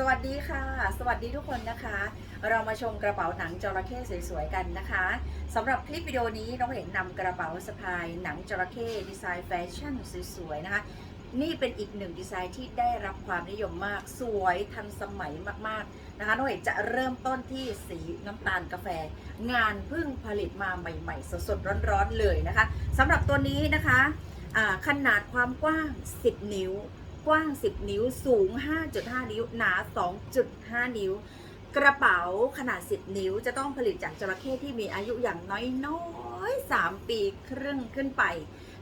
สวัสดีค่ะ สวัสดีทุกคนนะคะ เรามาชมกระเป๋าหนังจระเข้สวยๆกันนะคะสำหรับคลิปวิดีโอนี้น้องเห็นนำกระเป๋าสะพายหนังจระเข้ดีไซน์แฟชั่นสวยๆนะคะนี่เป็นอีกหนึ่งดีไซน์ที่ได้รับความนิยมมาก สวยทันสมัยมากๆนะคะน้องเห็นจะเริ่มต้นที่สีน้ำตาลกาแฟ งานเพิ่งผลิตมาใหม่ ๆ สดๆร้อนๆเลยนะคะสำหรับตัวนี้นะคะขนาดความกว้าง 10 นิ้ว กว้าง 10 นิ้ว สูง 5.5 นิ้ว หนา 2.5 นิ้ว กระเป๋าขนาด 10 นิ้ว จะต้องผลิตจากจระเข้ที่มีอายุอย่างน้อยๆ 3 ปีครึ่งขึ้นไป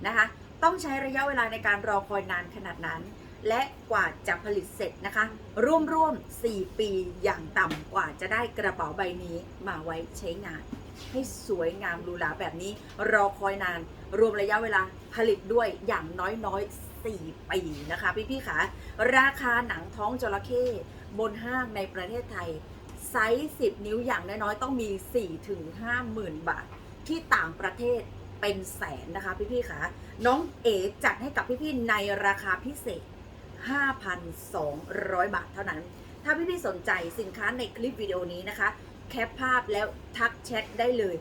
นะคะ ต้องใช้ระยะเวลาในการรอคอยนานขนาดนั้น และกว่าจะผลิตเสร็จนะคะ ร่วมๆ 4 ปีอย่างต่ำกว่าจะได้กระเป๋าใบนี้มาไว้ใช้งานให้สวยงามหรูหราแบบนี้ รอคอยนาน รวมระยะเวลาผลิตด้วยอย่างน้อยๆ 4 ปีนะคะ พี่ๆค่ะราคาหนังท้องจระเข้บนห้างในประเทศไทย ไซส์ 10 นิ้วอย่างน้อยๆ ต้องมี 4 ถึง 5 หมื่นบาท ที่ต่างประเทศเป็นแสนนะคะพี่ๆค่ะน้องเอ๋จัดให้กับพี่ๆในราคาพิเศษ 5,200 บาทเท่านั้น ถ้าพี่ๆสนใจสินค้าในคลิปวิดีโอนี้นะคะ แคปภาพแล้วทักแชทได้เลย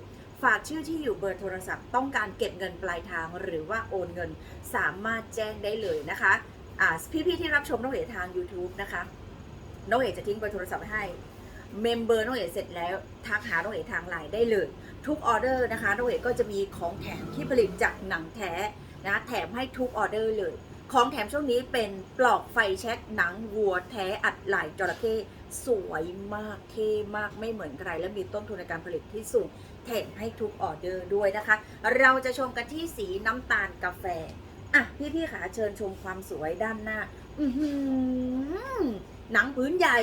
ฝากชื่อที่อยู่เบอร์โทรศัพท์ ต้องการเก็บเงินปลายทางหรือว่าโอนเงินสามารถแจ้งได้เลยนะคะอ่าพี่ๆที่รับชมน้องเอ๋ทาง YouTube นะคะน้องเอ๋จะทิ้งเบอร์โทรศัพท์ให้เมมเบอร์น้องเอ๋เสร็จแล้วทักหาน้องเอ๋ทางไลน์ได้เลย ทุกออเดอร์นะคะน้องเอ๋ก็จะมีของแถมที่ผลิตจากหนังแท้นะแถมให้ทุกออเดอร์เลย ของแถมช่วงนี้เป็นปลอกไฟแช็กหนังวัวแท้อัดลายจระเข้ สวยมากเท่มากไม่เหมือนใครและมีต้นทุนในการผลิตที่สูงแถมให้ทุกออเดอร์ด้วยนะคะ เราจะชมกันที่สีน้ำตาลกาแฟอะพี่ๆขาเชิญชมความสวยด้านหน้า อืหนังพื้นใหญ่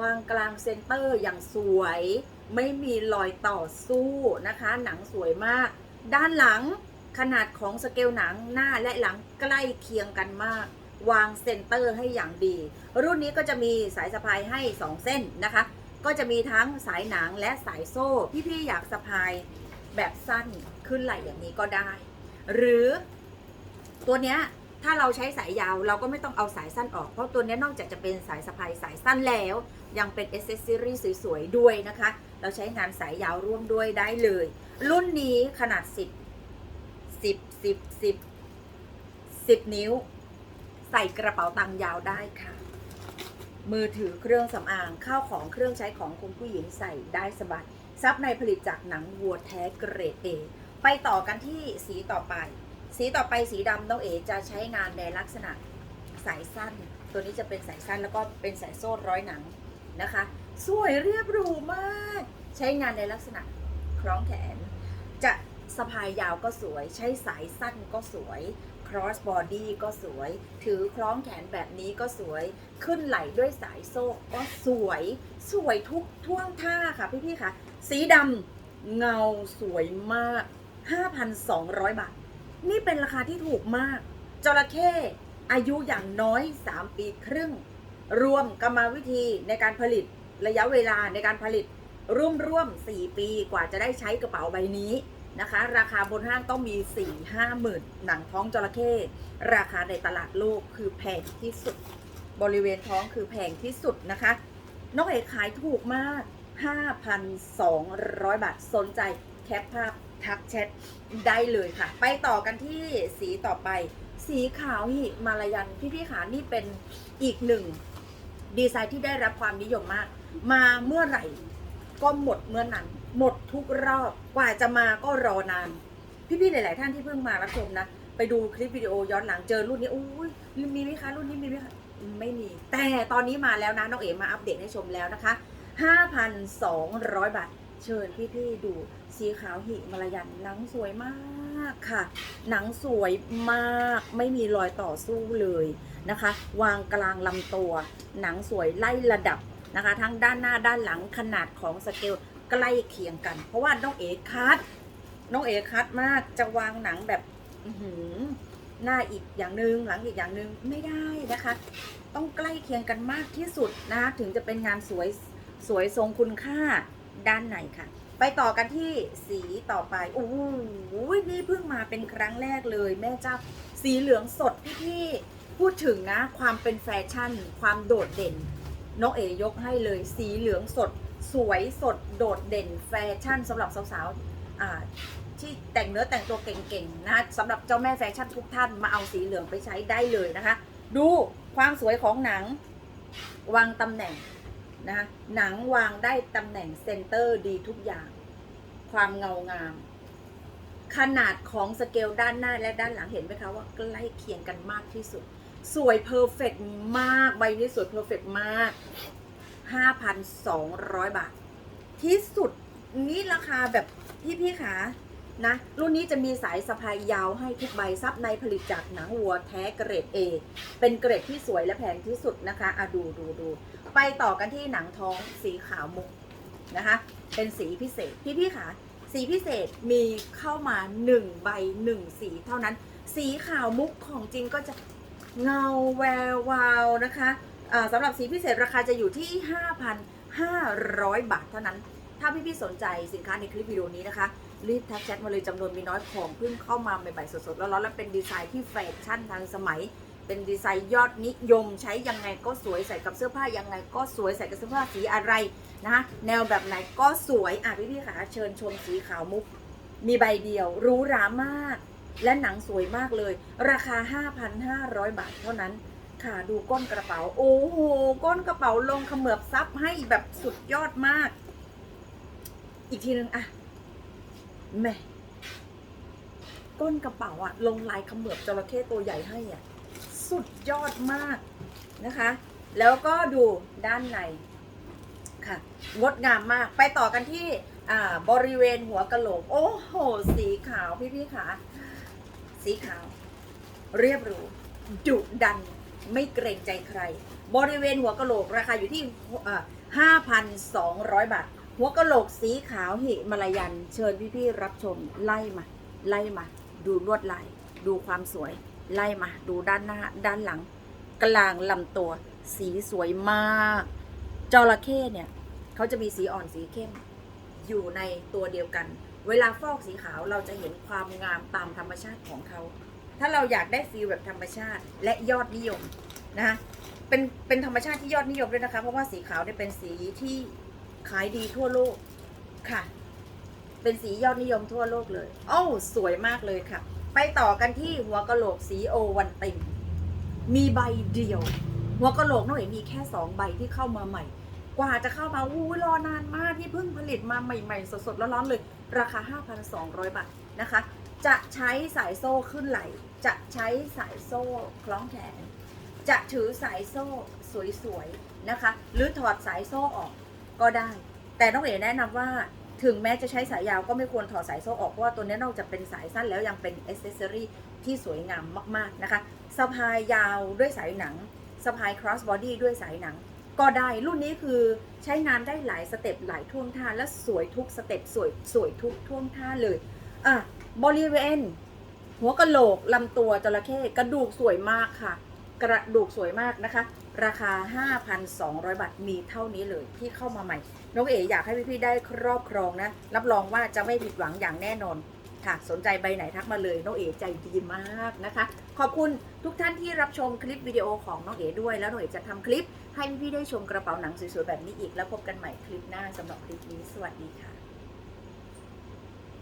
วางกลางเซนเตอร์อย่างสวย ไม่มีรอยต่อสู้นะคะ หนังสวยมาก ด้านหลังขนาดของสเกลหนังหน้าและหลังใกล้เคียงกันมาก วางเซนเตอร์ให้อย่างดี รุ่นนี้ก็จะมีสายสะพายให้ 2 เส้นนะคะ ก็จะมีทั้งสายหนังและสายโซ่ พี่ๆอยากสะพายแบบสั้นขึ้นไหล่อย่างนี้ก็ได้ หรือตัวเนี้ยถ้าเราใช้สายยาวเราก็ไม่ต้องเอาสายสั้นออก เพราะตัวเนี้ยนอกจากจะเป็นสายสะพายสายสั้นแล้ว ยังเป็นเอเซสซอรี่สวยๆด้วยนะคะ เราใช้งานสายยาวร่วมด้วยได้เลย รุ่นนี้ขนาด 10 10 10 10 10 นิ้ว ใส่กระเป๋าตังยาวได้ค่ะ มือถือเครื่องสำอางข้าวของเครื่องใช้ของคุณผู้หญิงใส่ได้สบายซับในผลิตจากหนังวัวแท้เกรดเอไปต่อกันที่สีต่อไป สีต่อไปสีดำน้องเอจะใช้งานในลักษณะสายสั้น ตัวนี้จะเป็นสายสั้นแล้วก็เป็นสายโซ่ร้อยหนังนะคะ สวยเรียบรูมาก ใช้งานในลักษณะคล้องแขน จะสะพายยาวก็สวย ใช้สายสั้นก็สวย cross body ก็สวย ถือคล้องแขนแบบนี้ก็สวย ขึ้นไหลด้วยสายโซ่ก็สวย สวยทุกท่วงท่าค่ะพี่ๆค่ะ สีดำเงาสวยมาก 5,200 บาท นี่เป็นราคาที่ถูกมาก จระเข้อายุอย่างน้อย 3 ปีครึ่ง รวมกรรมวิธีในการผลิตระยะเวลาในการผลิตร่วมร่วม4ปีกว่าจะได้ใช้กระเป๋าใบนี้ นะคะ ราคาบนห้างต้องมี4 5หมื่นหนังท้องจระเข้ราคาในตลาดโลกคือแพงที่สุด บริเวณท้องคือแพงที่สุดนะคะ น้องเอกขายถูกมาก 5,200 บาท สนใจแคปภาพทักแชทได้เลยค่ะ ไปต่อกันที่สีต่อไป สีขาวหิมาลายัน พี่ๆขานี่เป็นอีกหนึ่งดีไซน์ที่ได้รับความนิยมมาก มาเมื่อไหร่ก็หมดเมื่อนั้น หมดทุกรอบกว่าจะมาก็รอนาน พี่ๆหลาย ๆ ท่านที่เพิ่งมารับชมนะ ไปดูคลิปวิดีโอย้อนหลังเจอรุ่นนี้อุ้ยมีไหมคะรุ่นนี้มีไหมคะไม่มี แต่ตอนนี้มาแล้วนะน้องเอ๋มาอัปเดตให้ชมแล้วนะคะ 5,200 บาท เชิญพี่ๆดูสีขาวหิมาลายันหนังสวยมากค่ะ หนังสวยมากไม่มีรอยต่อสู้เลยนะคะ วางกลางลำตัว หนังสวยไล่ระดับนะคะ ทั้งด้านหน้าด้านหลังขนาดของสเกล ใกล้เคียงกัน เพราะว่าน้องเอคัดน้องเอคัดมากจะวางหนังแบบหืหน้าอีกอย่างหนึ่งหลังอีกอย่างหนึ่งไม่ได้นะคะ ต้องใกล้เคียงกันมากที่สุดนะคะถึงจะเป็นงานสวยสวยทรงคุณค่าด้านในค่ะ ไปต่อกันที่สีต่อไปโอ้โหนี่เพิ่งมาเป็นครั้งแรกเลยแม่เจ้าสีเหลืองสดพี่ๆพูดถึงนะ ความเป็นแฟชั่น ความโดดเด่นน้องเอยกให้เลยสีเหลืองสด สวยสดโดดเด่นแฟชั่นสำหรับสาวๆที่แต่งเนื้อแต่งตัวเก่งๆนะสำหรับเจ้าแม่แฟชั่นทุกท่านมาเอาสีเหลืองไปใช้ได้เลยนะคะ ดูความสวยของหนังวางตำแหน่งนะคะหนังวางได้ตำแหน่งเซนเตอร์ดีทุกอย่าง ความเงางาม ขนาดของสเกลด้านหน้าและด้านหลังเห็นไหมคะว่าใกล้เคียงกันมากที่สุด สวยเพอร์เฟกมาก ใบนี้สวยเพอร์เฟกมาก 5,200 บาท ที่สุดนี่ราคาแบบพี่พี่ขานะ รุ่นนี้จะมีสายสะพายยาวให้ทุกใบซับในผลิตจากหนังวัวแท้เกรด A เป็นเกรดที่สวยและแพงที่สุดนะคะอะดูดูดู ไปต่อกันที่หนังท้องสีขาวมุกนะคะ เป็นสีพิเศษ พี่พี่ขาสีพิเศษมีเข้ามา 1 ใบ 1 สีเท่านั้น สีขาวมุกของจริงก็จะเงาแวววาวนะคะ สำหรับสีพิเศษราคาจะอยู่ที่ 5,500 บาทเท่านั้น ถ้าพี่ๆสนใจสินค้าในคลิปวิดีโอนี้นะคะ รีบทักแชทมาเลยจำนวนมีน้อยของเพิ่งเข้ามาใหม่ๆสดๆ แล้วร้อนๆและเป็นดีไซน์ที่แฟชั่นทันสมัย เป็นดีไซน์ยอดนิยม ใช้ยังไงก็สวยใส่กับเสื้อผ้ายังไงก็สวยใส่กับเสื้อผ้าสีอะไรนะคะแนวแบบไหนก็สวยอะพี่ๆค่ะเชิญชมสีขาวมุก มีใบเดียวรู้รามาก และหนังสวยมากเลย ราคา 5,500 บาทเท่านั้น ค่ะดูก้นกระเป๋า โอ้โหก้นกระเป๋าลงเขมือบซับให้แบบสุดยอดมาก อีกทีนึงอะแม่ก้นกระเป๋าอะลงลายเขมือบจระเข้ตัวใหญ่ให้อะสุดยอดมากนะคะ แล้วก็ดูด้านในค่ะงดงามมากไปต่อกันที่อ่าบริเวณหัวกะโหลก โอ้โห สีขาวพี่ๆค่ะสีขาว เรียบรูดุดัน ไม่เกรงใจใคร บริเวณหัวกะโหลกราคาอยู่ที่ห้าพันสองร้อยบาท หัวกะโหลกสีขาวหิมาลายัน เชิญพี่ๆรับชมไล่มา ไล่มา ดูลวดลาย ดูความสวย ไล่มา ดูด้านหน้า ด้านหลัง กลางลำตัว สีสวยมาก จระเข้เนี่ยเขาจะมีสีอ่อนสีเข้ม อยู่ในตัวเดียวกัน เวลาฟอกสีขาวเราจะเห็นความงามตามธรรมชาติของเขา ถ้าเราอยากได้ฟีลแบบธรรมชาติและยอดนิยมนะเป็นเป็นธรรมชาติที่ยอดนิยมด้วยนะคะ เพราะว่าสีขาวเนี่ยเป็นสีที่ขายดีทั่วโลกค่ะ เป็นสียอดนิยมทั่วโลกเลยโอ้สวยมากเลยค่ะ ไปต่อกันที่หัวกะโหลกสีโอวันตินมีใบเดียว หัวกะโหลกน้องเอ๋มีแค่สองใบที่เข้ามาใหม่ กว่าจะเข้ามาอู้รอนานมากที่เพิ่งผลิตมาใหม่ ๆ สดๆร้อนๆเลย ราคา 5,200 บาทนะคะ จะใช้สายโซ่ขึ้นไหล จะใช้สายโซ่คล้องแขน จะถือสายโซ่สวยๆนะคะ หรือถอดสายโซ่ออกก็ได้ แต่น้องเอ๋แนะนำว่าถึงแม้จะใช้สายยาวก็ไม่ควรถอดสายโซ่ออก เพราะว่าตัวนี้นอกจากเป็นสายสั้นแล้วยังเป็นอ c เซสซอรีที่สวยงามมากๆนะคะสะพายยาวด้วยสายหนังสะพาย cross body ด้วยสายหนัง ก็ได้รุ่นนี้คือใช้งานได้หลายสเต็ปหลายท่วงท่าและสวยทุกสเต็ปสวยสวยทุกท่วงท่าเลยอะ บริเวณ หัวกะโหลกลำตัวจระเข้กระดูกสวยมากค่ะ กระดูกสวยมากนะคะ ราคา 5,200 บาทมีเท่านี้เลยที่เข้ามาใหม่ น้องเอ๋อยากให้พี่ๆได้ครอบครองนะ รับรองว่าจะไม่ผิดหวังอย่างแน่นอนค่ะสนใจใบไหนทักมาเลยน้องเอ๋ใจดีมากนะคะ ขอบคุณทุกท่านที่รับชมคลิปวิดีโอของน้องเอ๋ด้วย แล้วน้องเอ๋จะทำคลิปให้พี่ๆได้ชมกระเป๋าหนังสวยๆแบบนี้อีกแล้วพบกันใหม่คลิปหน้าสำหรับคลิปนี้สวัสดีค่ะ